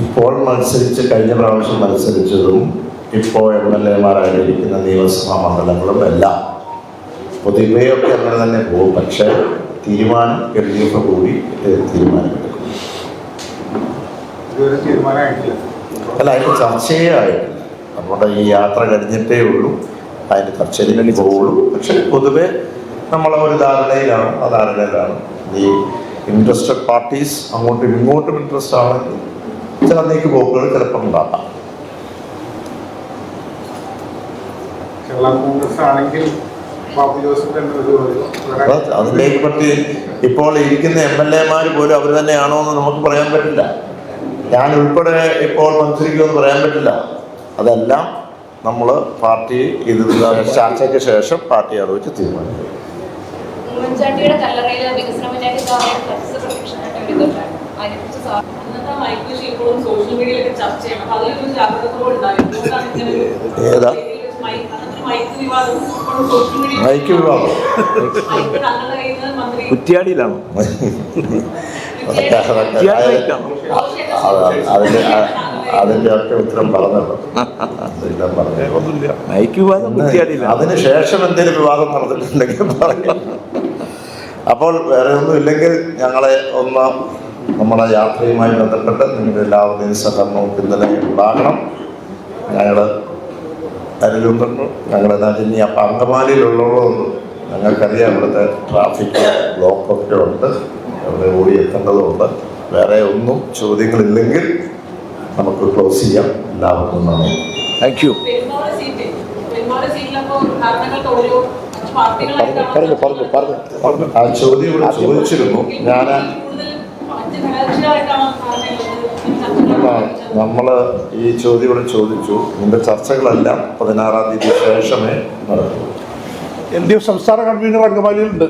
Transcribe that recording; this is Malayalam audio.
ഇപ്പോൾ മത്സരിച്ച് കഴിഞ്ഞ പ്രാവശ്യം മത്സരിച്ചതും ഇപ്പോൾ എം എൽ എമാരായിട്ടിരിക്കുന്ന നിയമസഭാ മണ്ഡലങ്ങളും എല്ലാം പൊതുവെയൊക്കെ അങ്ങനെ തന്നെ പോകും. പക്ഷേ തീരുമാനം എൽ ഡി എഫ് കൂടി തീരുമാനമെടുക്കും. അല്ല അതിന് ചർച്ചയേ ആയിട്ടില്ല. നമ്മുടെ ഈ യാത്ര കഴിഞ്ഞിട്ടേ ഉള്ളൂ. അതിന് ചർച്ചയിലേക്ക് പോവുള്ളൂ. പക്ഷെ പൊതുവെ നമ്മളെ ഒരു ധാരണയിലാണ്. ആ ധാരണയിലാണ് ഈ ഇൻട്രസ്റ്റഡ് പാർട്ടീസ് അങ്ങോട്ടും ഇങ്ങോട്ടും ഇൻട്രസ്റ്റ് ആണെങ്കിൽ ചില പോക്കുകൾ ചിലപ്പോൾ ഉണ്ടാകാം കേരള കോൺഗ്രസ് ആണെങ്കിൽ ബാബു ജോസഫ് എന്നൊരു അപ്പോൾ അതിലേക്ക് പറ്റി ഇപ്പോൾ ഇരിക്കുന്ന എം എൽ എമാർ പോലും അവർ തന്നെയാണോ എന്ന് നമുക്ക് പറയാൻ പറ്റില്ല. ഞാൻ ഉൾപ്പെടെ ഇപ്പോൾ മത്സരിക്കുമെന്ന് പറയാൻ പറ്റില്ല. അതെല്ലാം നമ്മൾ പാർട്ടി ഇത് ചർച്ചയ്ക്ക് ശേഷം പാർട്ടി ആലോചിച്ച് തീരുമാനിക്കും. ഉമ്മൻചാണ്ടിയുടെ കല്ലറയിലെ വികസന മുന്നേറ്റ പ്രത്യക്ഷനായിട്ട് ഏതാ? മൈക്ക് അന്നത്തെ മൈക്ക് വിവാദം. ഇപ്പോഴും സോഷ്യൽ മീഡിയ മൈക്ക് വിഭാഗം മൈക്ക് തങ്ങളുടെ മന്ത്രി കുറ്റിയാടിയിലാണോ? അതിന്റെ അതിന്റെ ഒക്കെ ഉത്തരം പറഞ്ഞല്ലോ. പറഞ്ഞു മൈക്ക് വിവാദം കുറ്റിയാടിയില്ല അതിന് ശേഷം എന്തെങ്കിലും വിവാദം നടന്നിട്ടുണ്ടെങ്കിൽ പറയാം. അപ്പോൾ വേറെ ഒന്നും ഇല്ലെങ്കിൽ ഞങ്ങളെ ഒന്ന് നമ്മുടെ യാത്രയുമായി ബന്ധപ്പെട്ട് നിങ്ങളുടെ എല്ലാവരുടെയും സഹകരണവും പിന്തുണയും ഉണ്ടാകണം. ഞങ്ങൾ കരുതുന്നുണ്ട് ഞങ്ങളുടെ നാട്ടിൽ ഇനി അപ്പം അങ്കമാലിയിലുള്ളതുകൊണ്ട് ഞങ്ങൾക്കറിയാം ഇവിടുത്തെ ട്രാഫിക് ബ്ലോക്കൊക്കെ ഉണ്ട്. അവിടെ ഓടി എത്തേണ്ടതുണ്ട്. വേറെ ഒന്നും ചോദ്യങ്ങളില്ലെങ്കിൽ നമുക്ക് ക്ലോസ് ചെയ്യാം. എല്ലാവർക്കും നന്ദി. താങ്ക് യു പറഞ്ഞു പറഞ്ഞു പറഞ്ഞു പറഞ്ഞു ആ ചോദ്യം ഇവിടെ ചോദിച്ചിരുന്നു. ഞാൻ നമ്മൾ ഈ ചോദ്യം ഇവിടെ ചോദിച്ചു. ഇതിന്റെ ചർച്ചകളെല്ലാം പതിനാറാം തീയതി ശേഷമേ നടക്കൂ. എൽ ഡി എഫ് സംസ്ഥാന കൺവീനർ അങ്കമാലിയിലുണ്ട്